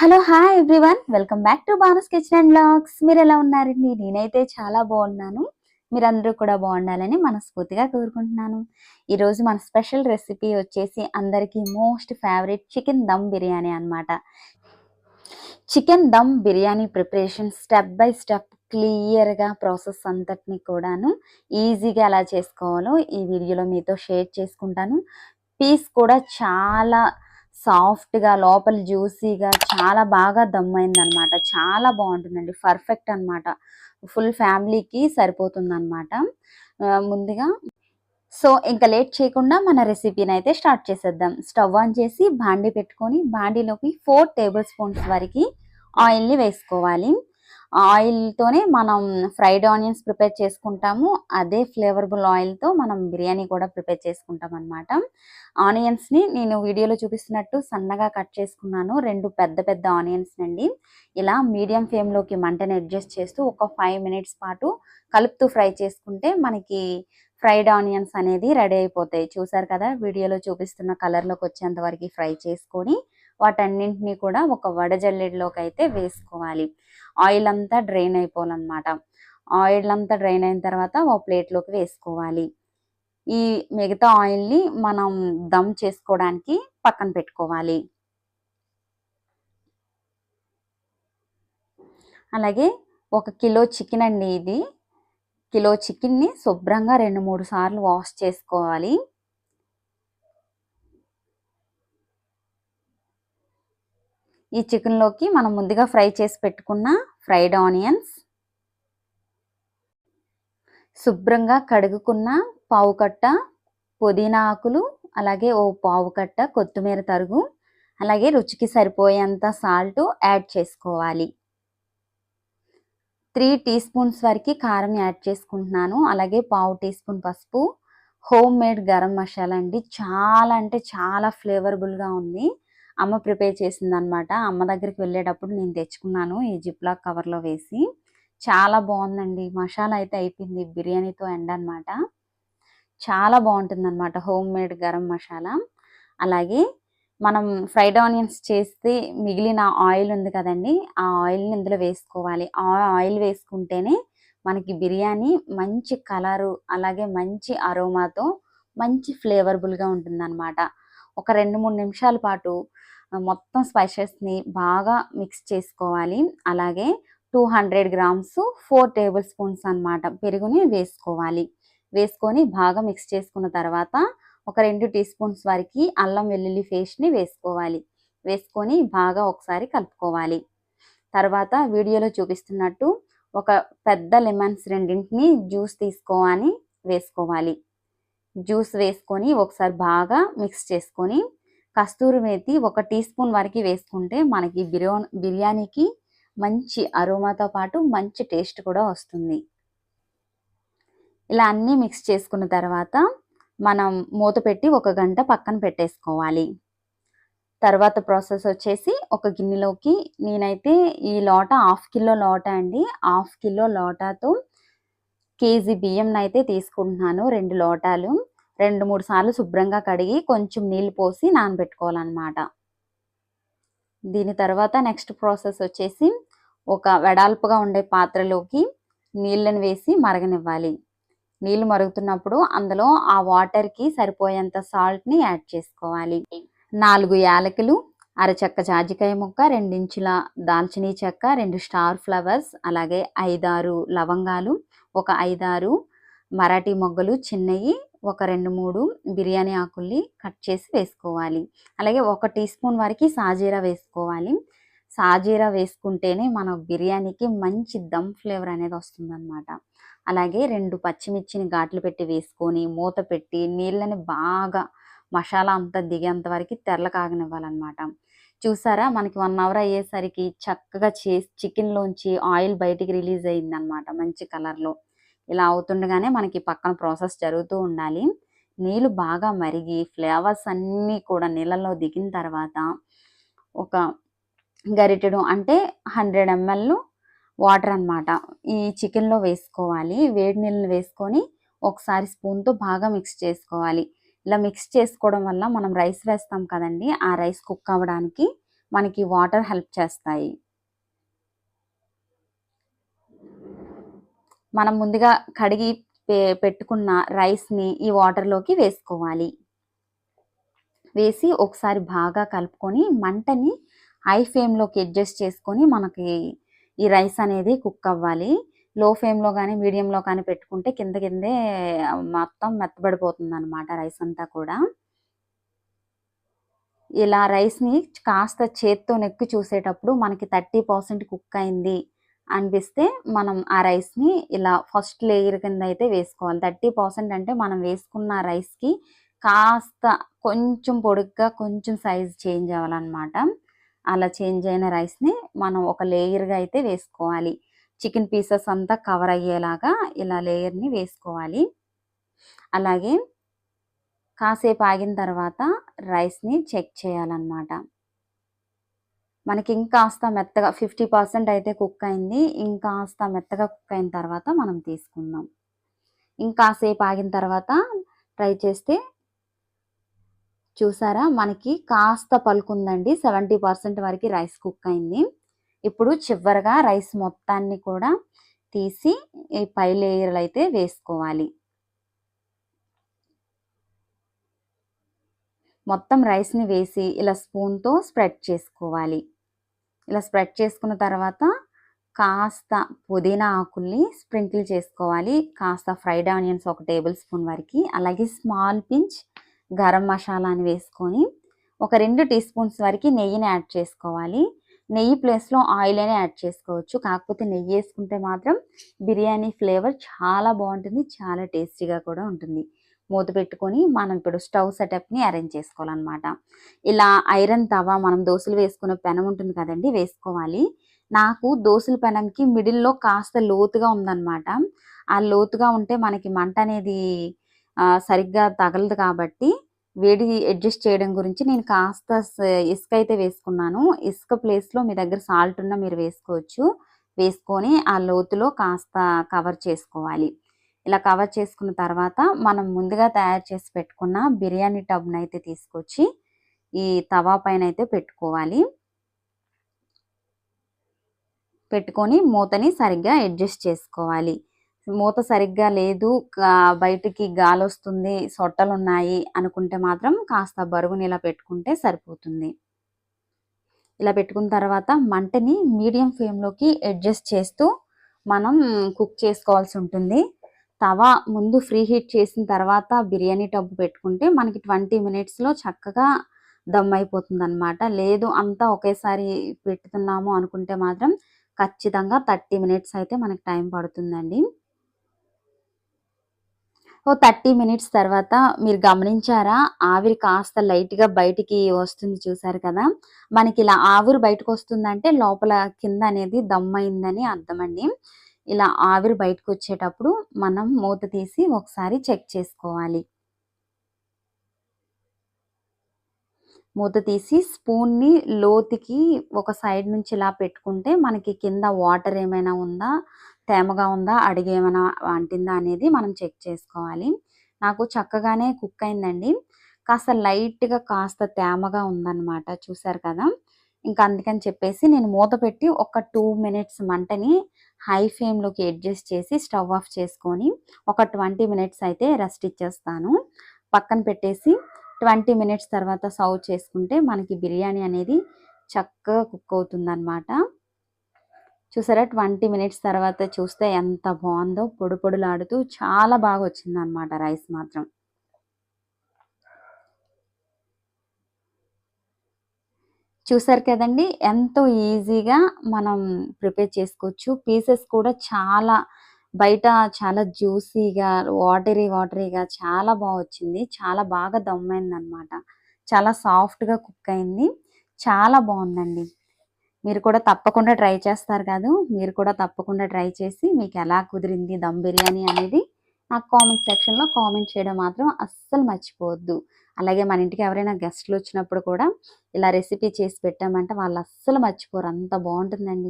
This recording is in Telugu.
Hello hi everyone welcome back to Banu's kitchen and blogs మీరు ఎలా ఉన్నారండి? నేనైతే చాలా బాగున్నాను. మీరందరూ కూడా బాగుండాలని మనస్ఫూర్తిగా కోరుకుంటున్నాను. ఈరోజు మన స్పెషల్ రెసిపీ వచ్చేసి అందరికీ most favourite chicken dum biryani అన్నమాట. Chicken dum biryani preparation step by step క్లియర్గా ప్రాసెస్ అంతటిని కూడాను ఈజీగా ఎలా చేసుకోవాలో ఈ వీడియోలో మీతో షేర్ చేసుకుంటాను. పీస్ కూడా చాలా సాఫ్ట్గా లోపల జ్యూసీగా చాలా బాగా దమ్ అయిందనమాట చాలా బాగుంటుందండి. పర్ఫెక్ట్ అన్నమాట ఫుల్ ఫ్యామిలీకి సరిపోతుంది అనమాట ముందుగా సో ఇంకా లేట్ చేయకుండా మన రెసిపీని అయితే స్టార్ట్ చేసేద్దాం. స్టవ్ ఆన్ చేసి బాండీ పెట్టుకొని బాండీలోకి ఫోర్ టేబుల్ స్పూన్స్ వరకు ఆయిల్ని వేసుకోవాలి. ఆయిల్తోనే మనం ఫ్రైడ్ ఆనియన్స్ ప్రిపేర్ చేసుకుంటాము. అదే ఫ్లేవర్బుల్ ఆయిల్తో మనం బిర్యానీ కూడా ప్రిపేర్ చేసుకుంటాం అనమాట ఆనియన్స్ని నేను వీడియోలో చూపిస్తున్నట్టు సన్నగా కట్ చేసుకున్నాను. రెండు పెద్ద పెద్ద ఆనియన్స్ అండి ఇలా మీడియం ఫ్లేమ్లోకి మంటని అడ్జస్ట్ చేస్తూ ఒక ఫైవ్ మినిట్స్ పాటు కలుపుతూ ఫ్రై చేసుకుంటే మనకి ఫ్రైడ్ ఆనియన్స్ అనేది రెడీ అయిపోతాయి. చూసారు కదా వీడియోలో చూపిస్తున్న కలర్లోకి వచ్చేంత వరకు ఫ్రై చేసుకొని వాటన్నింటినీ కూడా ఒక వడజల్లెడిలోకి అయితే వేసుకోవాలి. ఆయిల్ అంతా డ్రైన్ అయిపోవాలన్నమాట. ఆయిల్ అంతా డ్రైన్ అయిన తర్వాత ఒక ప్లేట్లోకి వేసుకోవాలి. ఈ మిగతా ఆయిల్ని మనం దమ్ చేసుకోవడానికి పక్కన పెట్టుకోవాలి. అలాగే ఒక కిలో చికెన్ అండి ఇది. కిలో చికెన్ని శుభ్రంగా రెండు మూడు సార్లు వాష్ చేసుకోవాలి. ఈ చికెన్లోకి మనం ముందుగా ఫ్రై చేసి పెట్టుకున్న ఫ్రైడ్ ఆనియన్స్ శుభ్రంగా కడుగుకున్న పావు కట్ట పుదీనా ఆకులు అలాగే ఓ పావు కట్ట కొత్తిమీర తరుగు అలాగే రుచికి సరిపోయేంత సాల్ట్ యాడ్ చేసుకోవాలి. త్రీ టీ స్పూన్స్ వరకు కారం యాడ్ చేసుకుంటున్నాను. అలాగే పావు టీ స్పూన్ పసుపు హోమ్ మేడ్ గరం మసాలా అండి. చాలా అంటే చాలా ఫ్లేవర్బుల్గా ఉంది. అమ్మ ప్రిపేర్ చేసింది అనమాట అమ్మ దగ్గరికి వెళ్ళేటప్పుడు నేను తెచ్చుకున్నాను ఈ జిప్లాక్ కవర్లో వేసి. చాలా బాగుందండి. మసాలా అయితే అయిపోయింది. బిర్యానీతో ఎండ్ అనమాట చాలా బాగుంటుందన్నమాట. Home made garam masala. అలాగే మనం ఫ్రైడ్ ఆనియన్స్ చేస్తే మిగిలిన ఆయిల్ ఉంది కదండి. ఆ ఆయిల్ని ఇందులో వేసుకోవాలి. ఆ ఆయిల్ వేసుకుంటేనే మనకి బిర్యానీ మంచి కలరు అలాగే మంచి అరోమాతో మంచి ఫ్లేవర్బుల్గా ఉంటుందన్నమాట. ఒక రెండు మూడు నిమిషాల పాటు మొత్తం స్పైసెస్ని బాగా మిక్స్ చేసుకోవాలి. అలాగే two hundred grams four tablespoons అనమాట పెరుగుని వేసుకోవాలి. వేసుకొని బాగా మిక్స్ చేసుకున్న తర్వాత ఒక రెండు టీ స్పూన్స్ వరకు అల్లం వెల్లుల్లి పేస్ట్ని వేసుకోవాలి. వేసుకొని బాగా ఒకసారి కలుపుకోవాలి. తర్వాత వీడియోలో చూపిస్తున్నట్టు ఒక పెద్ద లెమన్స్ రెండింటిని జ్యూస్ తీసుకోవాలి వేసుకోవాలి. జ్యూస్ వేసుకొని ఒకసారి బాగా మిక్స్ చేసుకొని కస్తూరి మేతి ఒక టీ స్పూన్ వరకు వేసుకుంటే మనకి బిర్యా బిర్యానీకి మంచి అరోమాతో పాటు మంచి టేస్ట్ కూడా వస్తుంది. ఇలా అన్నీ మిక్స్ చేసుకున్న తర్వాత మనం మూత పెట్టి ఒక గంట పక్కన పెట్టేసుకోవాలి. తర్వాత ప్రాసెస్ వచ్చేసి ఒక గిన్నెలోకి నేనైతే ఈ లోట హాఫ్ కిలో లోట అండి హాఫ్ కిలో లోటాతో కేజీ బియ్యం అయితే తీసుకుంటున్నాను రెండు లోటాలు. రెండు మూడు సార్లు శుభ్రంగా కడిగి కొంచెం నీళ్ళు పోసి నానబెట్టుకోవాలన్నమాట. దీని తర్వాత నెక్స్ట్ ప్రాసెస్ వచ్చేసి ఒక వెడల్పుగా ఉండే పాత్రలోకి నీళ్ళని వేసి మరగనివ్వాలి. నీళ్ళు మరుగుతున్నప్పుడు అందులో ఆ వాటర్కి సరిపోయేంత సాల్ట్ని యాడ్ చేసుకోవాలి. నాలుగు యాలకులు అరచెక్క జాజికాయ ముక్క రెండించుల దాల్చినీ చెక్క రెండు స్టార్ ఫ్లవర్స్ అలాగే ఐదారు లవంగాలు ఒక ఐదారు మరాఠీ మొగ్గలు చిన్నవి ఒక రెండు మూడు బిర్యానీ ఆకుల్ని కట్ చేసి వేసుకోవాలి. అలాగే ఒక టీ స్పూన్ వరకు సాజీరా వేసుకోవాలి. సాజీరా వేసుకుంటేనే మన బిర్యానీకి మంచి దమ్ ఫ్లేవర్ అనేది వస్తుందన్నమాట. అలాగే రెండు పచ్చిమిర్చిని ఘాట్లు పెట్టి వేసుకొని మూత పెట్టి నీళ్ళని బాగా మసాలా అంతా దిగేంత వరకు తెరల కాగనివ్వాలన్నమాట. చూసారా? మనకి వన్ అవర్ అయ్యేసరికి చక్కగా చేసి చికెన్లోంచి ఆయిల్ బయటికి రిలీజ్ అయిందనమాట మంచి కలర్లో. ఇలా అవుతుండగానే మనకి పక్కన ప్రాసెస్ జరుగుతూ ఉండాలి. నీళ్ళు బాగా మరిగి ఫ్లేవర్స్ అన్నీ కూడా నీళ్ళలో దిగిన తర్వాత ఒక గరిటెడు అంటే హండ్రెడ్ ఎంఎల్ వాటర్ అన్నమాట ఈ చికెన్లో వేసుకోవాలి. వేడి నీళ్ళని వేసుకొని ఒకసారి స్పూన్తో బాగా మిక్స్ చేసుకోవాలి. ఇలా మిక్స్ చేసుకోవడం వల్ల మనం రైస్ వేస్తాం కదండి ఆ రైస్ కుక్ అవ్వడానికి మనకి వాటర్ హెల్ప్ చేస్తాయి. మనం ముందుగా కడిగి పెట్టుకున్న రైస్ని ఈ వాటర్లోకి వేసుకోవాలి. వేసి ఒకసారి బాగా కలుపుకొని మంటని హై ఫ్లేమ్లోకి అడ్జస్ట్ చేసుకొని మనకి ఈ రైస్ అనేది కుక్ అవ్వాలి. లో ఫ్లేమ్లో కానీ మీడియంలో కానీ పెట్టుకుంటే కింద కిందే మొత్తం మెత్తబడిపోతుంది అనమాట రైస్ అంతా కూడా. ఇలా రైస్ని కాస్త చేత్తో నెక్కి చూసేటప్పుడు మనకి థర్టీ పర్సెంట్ కుక్ అయింది. అనిపిస్తే మనం ఆ రైస్ని ఇలా ఫస్ట్ లేయర్ కింద అయితే వేసుకోవాలి. థర్టీ పర్సెంట్ అంటే మనం వేసుకున్న రైస్కి కాస్త కొంచెం పొడుగ్గా కొంచెం సైజ్ చేంజ్ అవ్వాలన్నమాట. అలా చేంజ్ అయిన రైస్ని మనం ఒక లేయర్గా అయితే వేసుకోవాలి. చికెన్ పీసెస్ అంతా కవర్ అయ్యేలాగా ఇలా లేయర్ని వేసుకోవాలి. అలాగే కాసేపు ఆగిన తర్వాత రైస్ని చెక్ చేయాలన్నమాట. మనకి ఇంకాస్త మెత్తగా ఫిఫ్టీ పర్సెంట్ అయితే కుక్ అయింది. ఇంకాస్త మెత్తగా కుక్ అయిన తర్వాత మనం తీసుకుందాం. ఇంకాసేపు ఆగిన తర్వాత ట్రై చేస్తే చూసారా? మనకి కాస్త పలుకుందండి. సెవెంటీ పర్సెంట్ వరకు రైస్ కుక్ అయింది. ఇప్పుడు చివరిగా రైస్ మొత్తాన్ని కూడా తీసి ఈ పై లేయర్లు అయితే వేసుకోవాలి. మొత్తం రైస్ని వేసి ఇలా స్పూన్తో స్ప్రెడ్ చేసుకోవాలి. ఇలా స్ప్రెడ్ చేసుకున్న తర్వాత కాస్త పుదీనా ఆకుల్ని స్ప్రింకిల్ చేసుకోవాలి. కాస్త ఫ్రైడ్ ఆనియన్స్ ఒక టేబుల్ స్పూన్ వరకు అలాగే స్మాల్ పించ్ గరం మసాలాని వేసుకొని ఒక రెండు టీ స్పూన్స్ వరకు నెయ్యిని యాడ్ చేసుకోవాలి. నెయ్యి ప్లేస్లో ఆయిల్ అయినా యాడ్ చేసుకోవచ్చు. కాకపోతే నెయ్యి వేసుకుంటే మాత్రం బిర్యానీ ఫ్లేవర్ చాలా బాగుంటుంది చాలా టేస్టీగా కూడా ఉంటుంది. మూత పెట్టుకొని మనం ఇప్పుడు స్టవ్ సెటప్ని అరేంజ్ చేసుకోవాలన్నమాట. ఇలా ఐరన్ తవా మనం దోశలు వేసుకునే పెనం ఉంటుంది కదండి వేసుకోవాలి. నాకు దోశల పెనంకి మిడిల్లో కాస్త లోతుగా ఉందన్నమాట. ఆ లోతుగా ఉంటే మనకి మంట అనేది సరిగ్గా తగలదు కాబట్టి వేడి అడ్జస్ట్ చేయడం గురించి నేను కాస్త ఇసుక అయితే వేసుకున్నాను. ఇసుక ప్లేస్లో మీ దగ్గర సాల్ట్ ఉన్న మీరు వేసుకోవచ్చు. వేసుకొని ఆ లోతులో కాస్త కవర్ చేసుకోవాలి. ఇలా కవర్ చేసుకున్న తర్వాత మనం ముందుగా తయారు చేసి పెట్టుకున్న బిర్యానీ టబ్ని అయితే తీసుకొచ్చి ఈ తవా పైన అయితే పెట్టుకోవాలి. పెట్టుకొని మూతని సరిగ్గా అడ్జస్ట్ చేసుకోవాలి. మూత సరిగ్గా లేదు బయటికి గాలి వస్తుంది సొట్టలు ఉన్నాయి అనుకుంటే మాత్రం కాస్త బరువుని ఇలా పెట్టుకుంటే సరిపోతుంది. ఇలా పెట్టుకున్న తర్వాత మంటని మీడియం ఫ్లేమ్లోకి అడ్జస్ట్ చేస్తూ మనం కుక్ చేసుకోవాల్సి ఉంటుంది. తవా ముందు ఫ్రీ హీట్ చేసిన తర్వాత బిర్యానీ టబ్బు పెట్టుకుంటే మనకి ట్వంటీ మినిట్స్లో చక్కగా దమ్ అయిపోతుంది అనమాట లేదు అంతా ఒకేసారి పెట్టుతున్నాము అనుకుంటే మాత్రం ఖచ్చితంగా థర్టీ మినిట్స్ అయితే మనకి టైం పడుతుందండి. ఓ థర్టీ మినిట్స్ తర్వాత మీరు గమనించారా? ఆవిరి కాస్త లైట్గా బయటికి వస్తుంది చూసారు కదా? మనకి ఇలా ఆవిరి బయటకు వస్తుందంటే లోపల కింద అనేది దమ్ అయిందని అర్థం అండి ఇలా ఆవిరి బయటకు వచ్చేటప్పుడు మనం మూత తీసి ఒకసారి చెక్ చేసుకోవాలి. మూత తీసి స్పూన్ని లోతుకి ఒక సైడ్ నుంచి ఇలా పెట్టుకుంటే మనకి కింద వాటర్ ఏమైనా ఉందా తేమగా ఉందా అడిగి ఏమైనా అంటిందా అనేది మనం చెక్ చేసుకోవాలి. నాకు చక్కగానే కుక్ అయిందండి. కాస్త లైట్గా కాస్త తేమగా ఉందన్నమాట. చూసారు కదా? ఇంకా అందుకని చెప్పేసి నేను మూత పెట్టి ఒక టూ మినిట్స్ మంటని హై ఫ్లేమ్లోకి అడ్జస్ట్ చేసి స్టవ్ ఆఫ్ చేసుకొని ఒక ట్వంటీ మినిట్స్ అయితే రెస్ట్ ఇచ్చేస్తాను. పక్కన పెట్టేసి ట్వంటీ మినిట్స్ తర్వాత సర్వ్ చేసుకుంటే మనకి బిర్యానీ అనేది చక్కగా కుక్ అవుతుందన్నమాట. చూసారా? ట్వంటీ మినిట్స్ తర్వాత చూస్తే ఎంత బాగుందో పొడి పొడులాడుతూ చాలా బాగా వచ్చిందనమాట రైస్ మాత్రం. చూసారు కదండి? ఎంతో ఈజీగా మనం ప్రిపేర్ చేసుకోవచ్చు. పీసెస్ కూడా చాలా బయట చాలా జ్యూసీగా వాటరీ వాటరీగా చాలా బాగా వచ్చింది. చాలా బాగా దమ్మైంది అనమాట చాలా సాఫ్ట్గా కుక్ అయింది చాలా బాగుందండి. మీరు కూడా తప్పకుండా ట్రై చేస్తారు కాదు. మీరు కూడా తప్పకుండా ట్రై చేసి మీకు ఎలా కుదిరింది దమ్ బిర్యానీ అనేది నాకు కామెంట్ సెక్షన్లో కామెంట్ చేయడం మాత్రం అస్సలు మర్చిపోవద్దు. అలాగే మన ఇంటికి ఎవరైనా గెస్ట్లు వచ్చినప్పుడు కూడా ఇలా రెసిపీ చేసి పెట్టామంటే వాళ్ళు అస్సలు మర్చిపోరు. అంత బాగుంటుందండి.